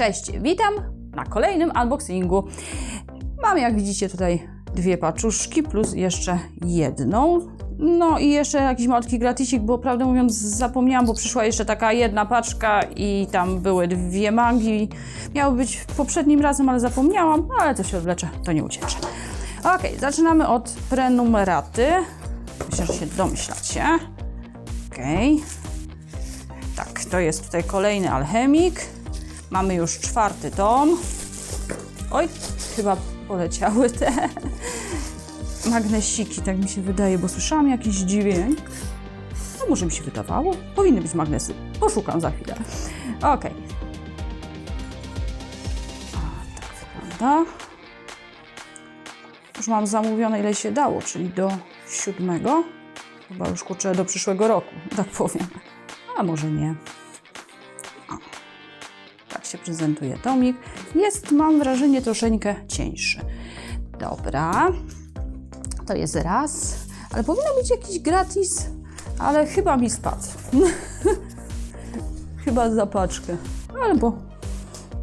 Cześć, witam na kolejnym unboxingu. Mam jak widzicie tutaj dwie paczuszki plus jeszcze jedną. No i jeszcze jakiś malutki gratisik, bo prawdę mówiąc zapomniałam, bo przyszła jeszcze taka jedna paczka i tam były dwie mangi. Miały być poprzednim razem, ale zapomniałam, no ale to się odwlecze, to nie uciecze. Ok, zaczynamy od prenumeraty. Myślę, że się domyślacie. Okej. Tak, to jest tutaj kolejny alchemik. Mamy już czwarty tom. Oj, chyba poleciały te magnesiki, tak mi się wydaje, bo słyszałam jakiś dźwięk. No może mi się wydawało. Powinny być magnesy. Poszukam za chwilę. Okej. A, Tak wygląda. Już mam zamówione ile się dało, czyli do siódmego. Chyba już kurczę do przyszłego roku, tak powiem. A może nie. Się prezentuje tomik. Jest, mam wrażenie, troszeczkę cieńszy. Dobra. To jest raz. Ale powinno być jakiś gratis, ale chyba mi spadł. chyba za paczkę. Albo...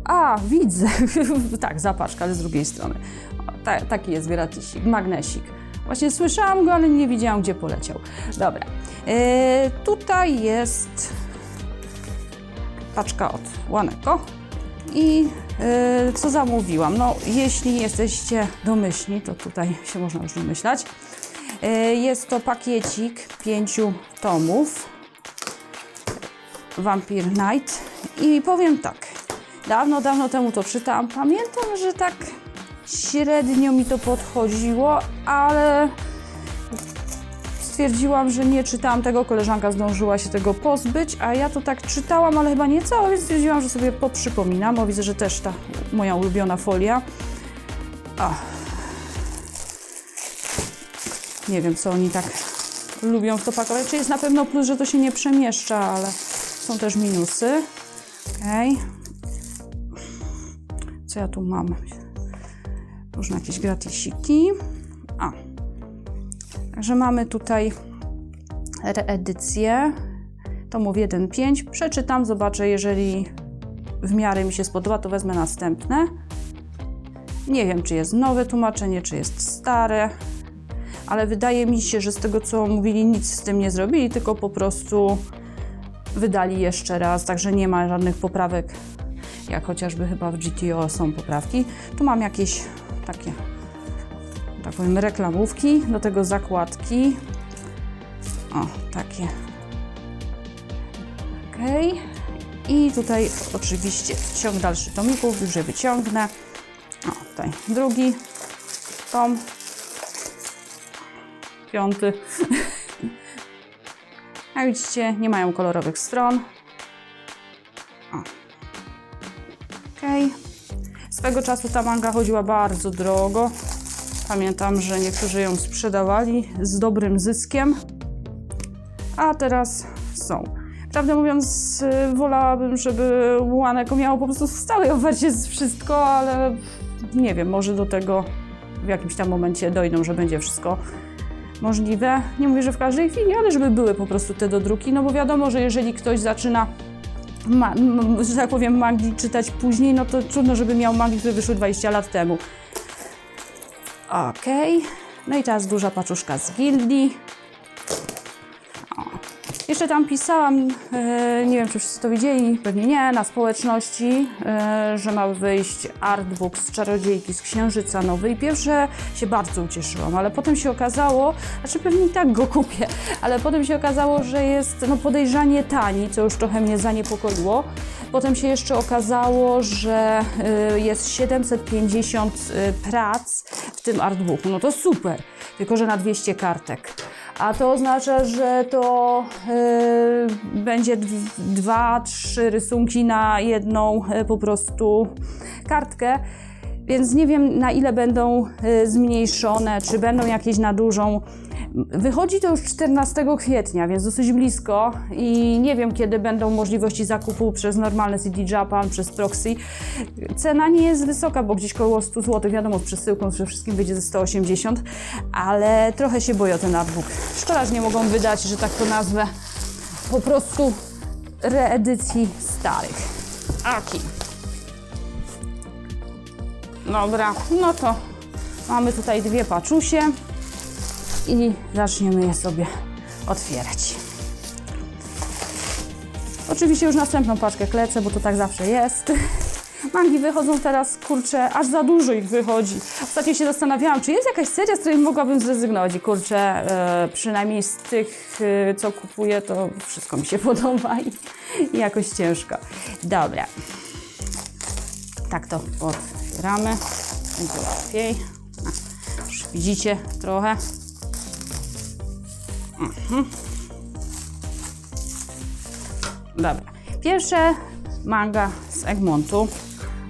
A, widzę. tak, zapaczka, ale z drugiej strony. O, ta, taki jest gratisik, magnesik. Właśnie słyszałam go, ale nie widziałam, gdzie poleciał. Dobra. E, tutaj jest paczka od Łaneko. I e, co zamówiłam? No, jeśli jesteście domyślni, to tutaj się można już domyślać. E, jest to pakiecik pięciu tomów. Vampire Night. I powiem tak, dawno, dawno temu to czytałam. Pamiętam, że tak średnio mi to podchodziło, ale stwierdziłam, że nie czytałam tego, koleżanka zdążyła się tego pozbyć, a ja to tak czytałam, ale chyba nie całe, więc stwierdziłam, że sobie poprzypominam, bo widzę, że też ta moja ulubiona folia. Ach. Nie wiem, co oni tak lubią w to pakować. Czy jest na pewno plus, że to się nie przemieszcza, ale są też minusy. Okej. Co ja tu mam? Różne jakieś gratisiki. Także mamy tutaj reedycję tomów 1-5. Przeczytam, zobaczę, jeżeli w miarę mi się spodoba, to wezmę następne. Nie wiem, czy jest nowe tłumaczenie, czy jest stare, ale wydaje mi się, że z tego, co mówili, nic z tym nie zrobili, tylko po prostu wydali jeszcze raz, także nie ma żadnych poprawek, jak chociażby chyba w GTO są poprawki. Tu mam jakieś takie tak powiem, reklamówki, do tego zakładki. O, takie. Ok. I tutaj oczywiście ciąg dalszy tomików, już je wyciągnę. O, tutaj drugi tom. Piąty. Jak widzicie, nie mają kolorowych stron. O. Ok. Swego czasu ta manga chodziła bardzo drogo. Pamiętam, że niektórzy ją sprzedawali z dobrym zyskiem, a teraz są. Prawdę mówiąc, wolałabym, żeby Łaneko miało po prostu w stałej ofercie wszystko, ale nie wiem, może do tego w jakimś tam momencie dojdą, że będzie wszystko możliwe. Nie mówię, że w każdej chwili, ale żeby były po prostu te dodruki, no bo wiadomo, że jeżeli ktoś zaczyna ma, że tak powiem, mangi czytać później, no to trudno, żeby miał mangi, które wyszły 20 lat temu. Okej. No i teraz duża paczuszka z gildii. O. Jeszcze tam pisałam, e, nie wiem czy wszyscy to widzieli, pewnie nie, na społeczności, e, że ma wyjść artbook z Czarodziejki z Księżyca nowy i pierwsze się bardzo ucieszyłam, ale potem się okazało, znaczy pewnie i tak go kupię, ale potem się okazało, że jest no, podejrzanie tani, co już trochę mnie zaniepokoiło. Potem się jeszcze okazało, że y, jest 750 y, prac w tym artbooku. No to super, tylko że na 200 kartek. A to oznacza, że to y, będzie dw- dwa, trzy rysunki na jedną po prostu kartkę. Więc nie wiem na ile będą zmniejszone, czy będą jakieś na dużą. Wychodzi to już 14 kwietnia, więc dosyć blisko i nie wiem kiedy będą możliwości zakupu przez normalne CD Japan, przez Proxy. Cena nie jest wysoka, bo gdzieś koło 100 zł, wiadomo z przesyłką, że wszystkim wyjdzie ze 180, ale trochę się boję o ten artbook. Szkoda, że nie mogą wydać, że tak to nazwę, po prostu reedycji starych. Aki. Dobra, no to mamy tutaj dwie paczusie i zaczniemy je sobie otwierać. Oczywiście już następną paczkę klecę, bo to tak zawsze jest. Mangi wychodzą teraz, kurczę, aż za dużo ich wychodzi. Ostatnio się zastanawiałam, czy jest jakaś seria, z której mogłabym zrezygnować. I kurczę, e, przynajmniej z tych, e, co kupuję, to wszystko mi się podoba i, i jakoś ciężko. Dobra. Tak to otwieramy. Będzie. A, Już widzicie trochę. Dobra. Pierwsze manga z Egmontu.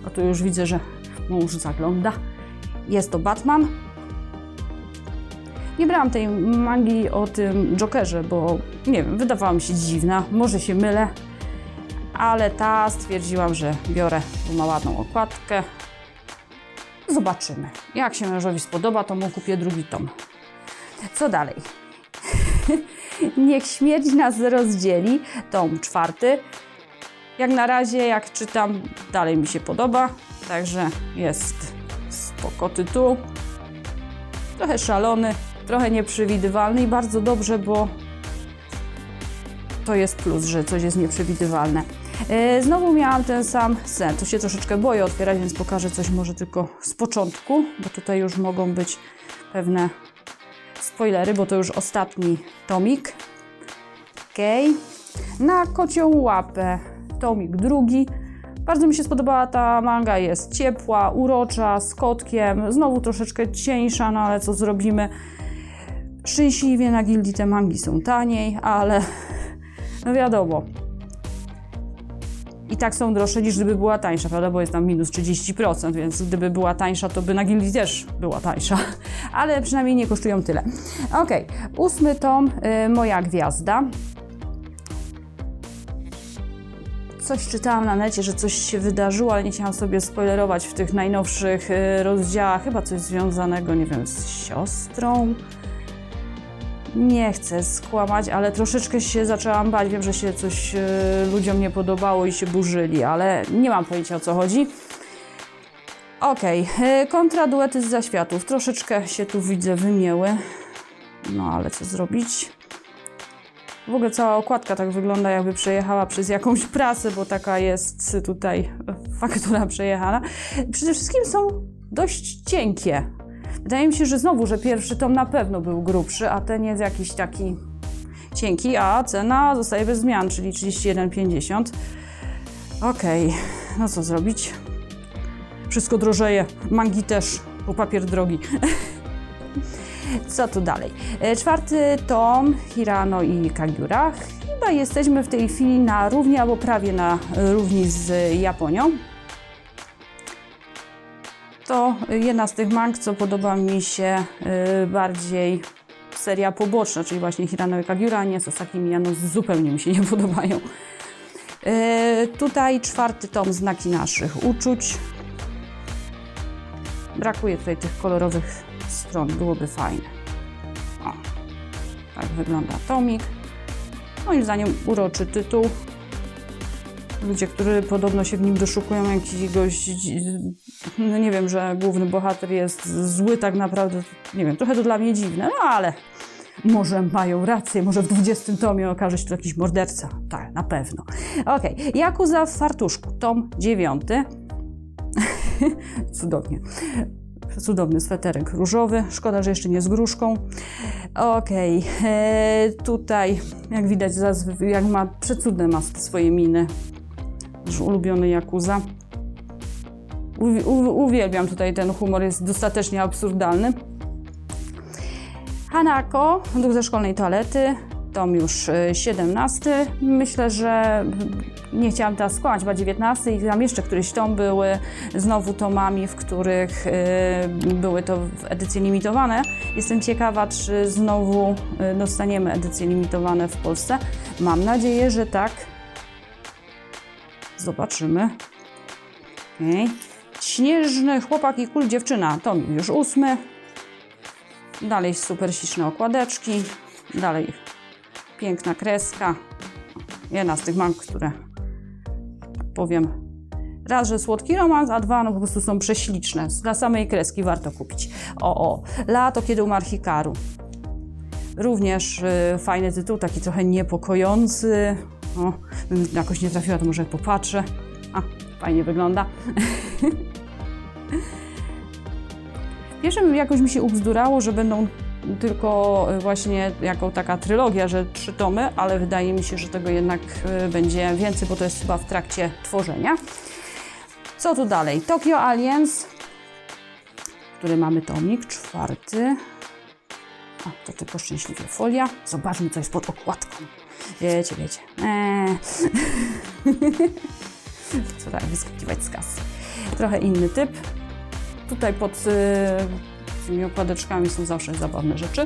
O tu już widzę, że mąż zagląda. Jest to Batman. Nie brałam tej mangi o tym Jokerze, bo nie wiem, wydawała mi się dziwna. Może się mylę, ale ta stwierdziłam, że biorę, bo ma ładną okładkę. Zobaczymy. Jak się mężowi spodoba, to mu kupię drugi tom. Co dalej? Niech śmierć nas rozdzieli. Tom czwarty. Jak na razie, jak czytam, dalej mi się podoba. Także jest spoko tytuł. Trochę szalony, trochę nieprzewidywalny i bardzo dobrze, bo to jest plus, że coś jest nieprzewidywalne. E, Znowu miałam ten sam sen. Tu się troszeczkę boję otwierać, więc pokażę coś może tylko z początku, bo tutaj już mogą być pewne spoilery, bo to już ostatni tomik. Okej. Na kocią łapę tomik drugi. Bardzo mi się spodobała ta manga, jest ciepła, urocza, z kotkiem, znowu troszeczkę cieńsza, no ale co zrobimy. Szczęśliwie na gildii te mangi są taniej, ale no wiadomo. I tak są droższe niż gdyby była tańsza, prawda? Bo jest tam minus 30%, więc gdyby była tańsza, to by na gildii też była tańsza. Ale przynajmniej nie kosztują tyle. Ok, ósmy tom, y, Moja Gwiazda. Coś czytałam na necie, że coś się wydarzyło, ale nie chciałam sobie spoilerować w tych najnowszych y, rozdziałach. Chyba coś związanego, nie wiem, z siostrą. Nie chcę skłamać, ale troszeczkę się zaczęłam bać. Wiem, że się coś y, ludziom nie podobało i się burzyli, ale nie mam pojęcia o co chodzi. Okej, y, kontraduety z zaświatów. Troszeczkę się tu widzę wymięły. No ale co zrobić? W ogóle cała okładka tak wygląda, jakby przejechała przez jakąś prasę, bo taka jest tutaj faktura przejechana. Przede wszystkim są dość cienkie. Wydaje mi się, że znowu, że pierwszy tom na pewno był grubszy, a ten jest jakiś taki cienki, a cena zostaje bez zmian, czyli 31,50. Okej, no co zrobić? Wszystko drożeje, mangi też, bo papier drogi. Co tu dalej? E, Czwarty tom Hirano i Kagiura. Chyba jesteśmy w tej chwili na równi albo prawie na równi z Japonią. To jedna z tych mang, co podoba mi się y, bardziej seria poboczna, czyli właśnie Hirano i Kagiura, nie Sasaki Miyano zupełnie mi się nie podobają. Y, tutaj czwarty tom Znaki naszych uczuć. Brakuje tutaj tych kolorowych stron, byłoby fajne. O, tak wygląda tomik. Moim zdaniem uroczy tytuł. Ludzie, którzy podobno się w nim doszukują jakiegoś, no nie wiem, że główny bohater jest zły tak naprawdę, nie wiem, trochę to dla mnie dziwne, no ale może mają rację, może w 20 tomie okaże się to jakiś morderca. Tak, na pewno. Okej, Jakuza w fartuszku, tom 9. Cudownie. Cudowny sweterek różowy. Szkoda, że jeszcze nie z gruszką. Okej, e, tutaj jak widać, jak ma przecudne ma swoje miny. Nasz ulubiony Jakuza. Uwielbiam tutaj ten humor, jest dostatecznie absurdalny. Hanako, duch ze szkolnej toalety, tom już y, 17. Myślę, że nie chciałam teraz skłamać, chyba 19 i tam jeszcze któryś tom były znowu tomami, w których y, były to edycje limitowane. Jestem ciekawa, czy znowu y, dostaniemy edycje limitowane w Polsce. Mam nadzieję, że tak. Zobaczymy. Okej. Śnieżny chłopak i kul dziewczyna, tom już ósmy. Dalej super śliczne okładeczki. Dalej piękna kreska. Jedna z tych mang, które tak powiem Raz, że słodki romans, a dwa, no po prostu są prześliczne. Dla samej kreski warto kupić. O, o. Lato, kiedy umarł Hikaru. Również y, fajny tytuł, taki trochę niepokojący. O, bym jakoś nie trafiła, to może popatrzę. A, fajnie wygląda. Pierwszym jakoś mi się ubzdurało, że będą tylko y, właśnie jako taka trylogia, że trzy tomy, ale wydaje mi się, że tego jednak y, będzie więcej, bo to jest chyba w trakcie tworzenia. Co tu dalej? Tokyo Aliens, który mamy tomik, czwarty. A, to tylko szczęśliwie folia. Zobaczmy, co jest pod okładką. Wiecie, wiecie. Eee. Co tak wyskakiwać z kasy. Trochę inny typ. Tutaj pod y, tymi okładeczkami są zawsze zabawne rzeczy.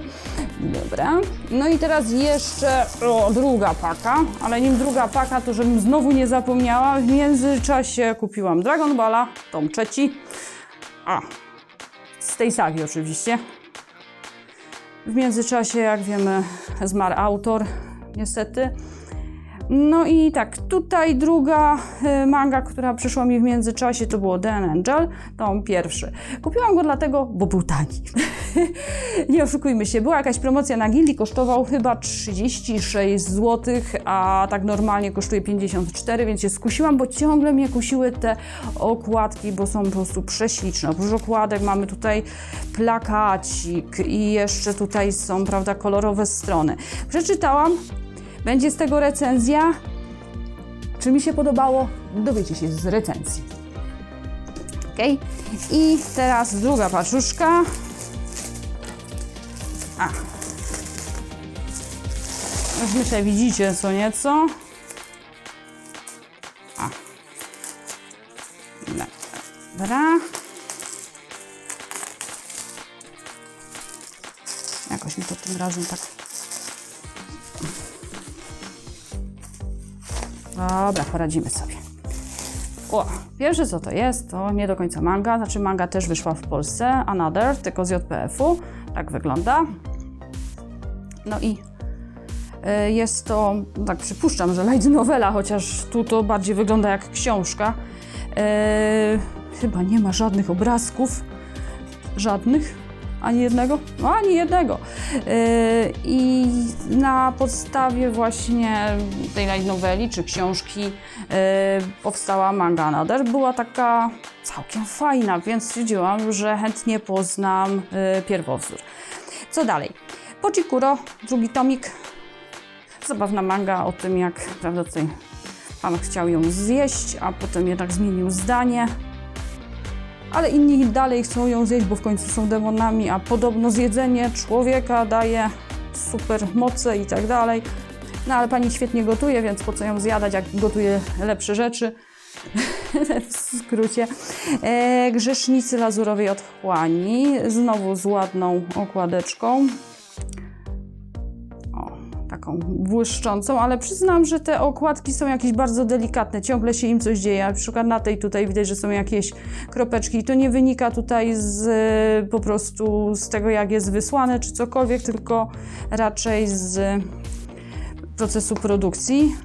Dobra. No i teraz jeszcze o, druga paka, ale nim druga paka, to żebym znowu nie zapomniała, w międzyczasie kupiłam Dragon Balla, tom trzeci. A, z tej sagi oczywiście. W międzyczasie, jak wiemy, zmarł autor, niestety. No i tak, tutaj druga y, manga, która przyszła mi w międzyczasie, to było The Angel, tom pierwszy. Kupiłam go dlatego, bo był tani. Nie oszukujmy się, była jakaś promocja na Gildi, kosztował chyba 36 zł, a tak normalnie kosztuje 54, więc się skusiłam, bo ciągle mnie kusiły te okładki, bo są po prostu prześliczne. Oprócz okładek mamy tutaj plakacik i jeszcze tutaj są, prawda, kolorowe strony. Przeczytałam, będzie z tego recenzja. Czy mi się podobało? Dowiecie się z recenzji. Ok? I teraz druga paczuszka. A. Już myślę, widzicie co nieco. A. Dobra. Jakoś mi to tym razem tak Dobra, poradzimy sobie. O, pierwsze co to jest, to nie do końca manga, znaczy manga też wyszła w Polsce, Another, tylko z JPF-u, tak wygląda. No i y, jest to, tak przypuszczam, że light novela, chociaż tu to bardziej wygląda jak książka. Y, chyba nie ma żadnych obrazków, żadnych, ani jednego? No, ani jednego. Yy, I na podstawie właśnie tej light noweli czy książki yy, powstała manga Another. Była taka całkiem fajna, więc stwierdziłam, że chętnie poznam yy, pierwowzór. Co dalej? Pochikuro, drugi tomik. Zabawna manga o tym, jak prawda, tutaj pan chciał ją zjeść, a potem jednak zmienił zdanie ale inni dalej chcą ją zjeść, bo w końcu są demonami, a podobno zjedzenie człowieka daje super moce i tak dalej. No ale pani świetnie gotuje, więc po co ją zjadać, jak gotuje lepsze rzeczy. w skrócie. E, grzesznicy lazurowej otchłani, znowu z ładną okładeczką. Taką błyszczącą, ale przyznam, że te okładki są jakieś bardzo delikatne, ciągle się im coś dzieje. Na przykład na tej tutaj widać, że są jakieś kropeczki i to nie wynika tutaj z po prostu z tego, jak jest wysłane czy cokolwiek, tylko raczej z procesu produkcji.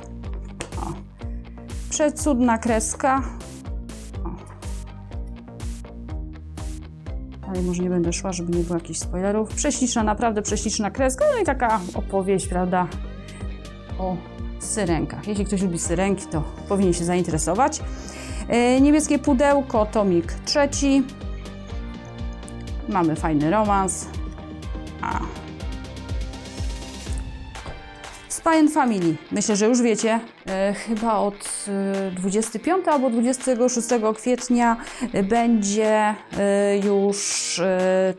O. Przecudna kreska. Ale może nie będę szła, żeby nie było jakichś spoilerów. Prześliczna, naprawdę prześliczna kreska, no i taka opowieść, prawda, o syrenkach. Jeśli ktoś lubi syrenki, to powinien się zainteresować. E, niebieskie pudełko, tomik trzeci. Mamy fajny romans. A. Spy and Family. Myślę, że już wiecie, e, chyba od e, 25 albo 26 kwietnia e, będzie e, już e,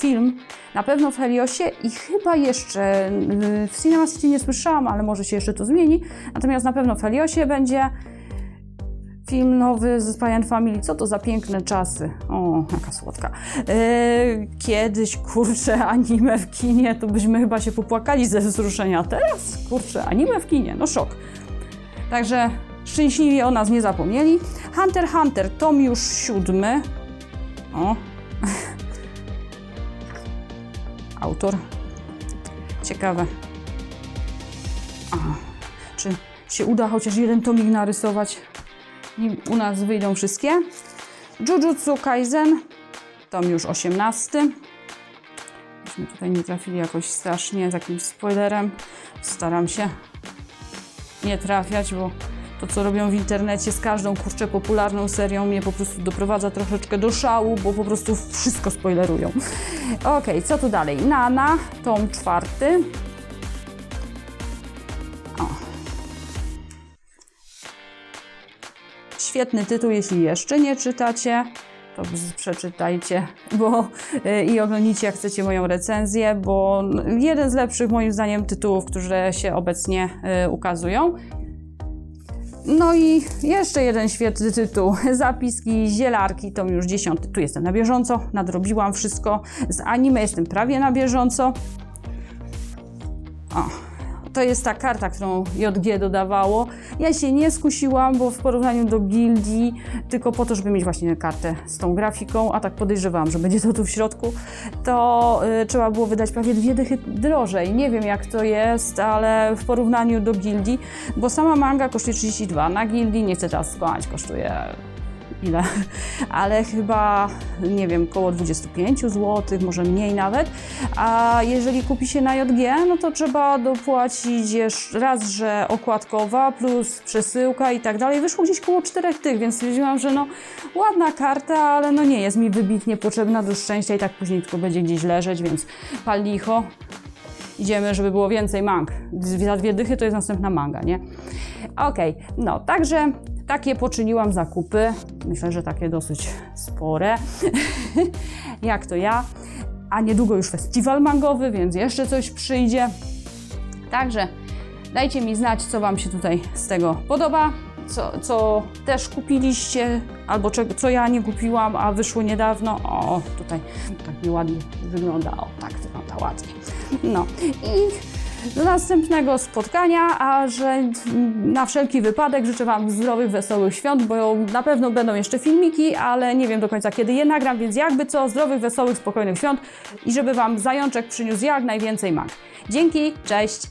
film na pewno w Heliosie i chyba jeszcze e, w Cinema City nie słyszałam, ale może się jeszcze to zmieni. Natomiast na pewno w Heliosie będzie film nowy z Spy and Family. Co to za piękne czasy. O, jaka słodka. E, kiedyś, kurczę, anime w kinie, to byśmy chyba się popłakali ze wzruszenia. Teraz, kurczę, anime w kinie, no szok. Także szczęśliwie o nas nie zapomnieli. Hunter Hunter, tom już siódmy. O. Autor. Ciekawe. A, czy się uda chociaż jeden tomik narysować? I u nas wyjdą wszystkie. Jujutsu Kaisen, tom już 18. Myśmy tutaj nie trafili jakoś strasznie z jakimś spoilerem. Staram się nie trafiać, bo to, co robią w internecie z każdą kurczę popularną serią, mnie po prostu doprowadza troszeczkę do szału, bo po prostu wszystko spoilerują. Okej, co tu dalej? Nana, tom czwarty. Świetny tytuł, jeśli jeszcze nie czytacie, to przeczytajcie bo, y, i oglądnijcie, jak chcecie moją recenzję, bo jeden z lepszych moim zdaniem tytułów, które się obecnie y, ukazują. No i jeszcze jeden świetny tytuł. Zapiski zielarki, to już dziesiąty. Tu jestem na bieżąco, nadrobiłam wszystko. Z anime jestem prawie na bieżąco. O, to jest ta karta, którą JG dodawało. Ja się nie skusiłam, bo w porównaniu do gildii, tylko po to, żeby mieć właśnie kartę z tą grafiką, a tak podejrzewałam, że będzie to tu w środku, to y, trzeba było wydać prawie dwie dychy drożej. Nie wiem jak to jest, ale w porównaniu do gildii, bo sama manga kosztuje 32, na gildii, nie chcę teraz skłamać, kosztuje ile, ale chyba, nie wiem, około 25 zł, może mniej nawet. A jeżeli kupi się na JG, no to trzeba dopłacić jeszcze raz, że okładkowa plus przesyłka i tak dalej. Wyszło gdzieś koło 4 tych, więc stwierdziłam, że no ładna karta, ale no nie jest mi wybitnie potrzebna do szczęścia i tak później tylko będzie gdzieś leżeć, więc pal licho. Idziemy, żeby było więcej mang. Za dwie dychy to jest następna manga, nie? Okej, no także takie poczyniłam zakupy. Myślę, że takie dosyć spore. Jak to ja. A niedługo już festiwal mangowy, więc jeszcze coś przyjdzie. Także dajcie mi znać, co Wam się tutaj z tego podoba, co, co też kupiliście, albo czego, co ja nie kupiłam, a wyszło niedawno. O, tutaj tak nieładnie wygląda. O, tak wygląda ładnie. No i do następnego spotkania, a że na wszelki wypadek życzę Wam zdrowych, wesołych świąt, bo na pewno będą jeszcze filmiki, ale nie wiem do końca kiedy je nagram, więc jakby co, zdrowych, wesołych, spokojnych świąt i żeby Wam zajączek przyniósł jak najwięcej mag. Dzięki, cześć!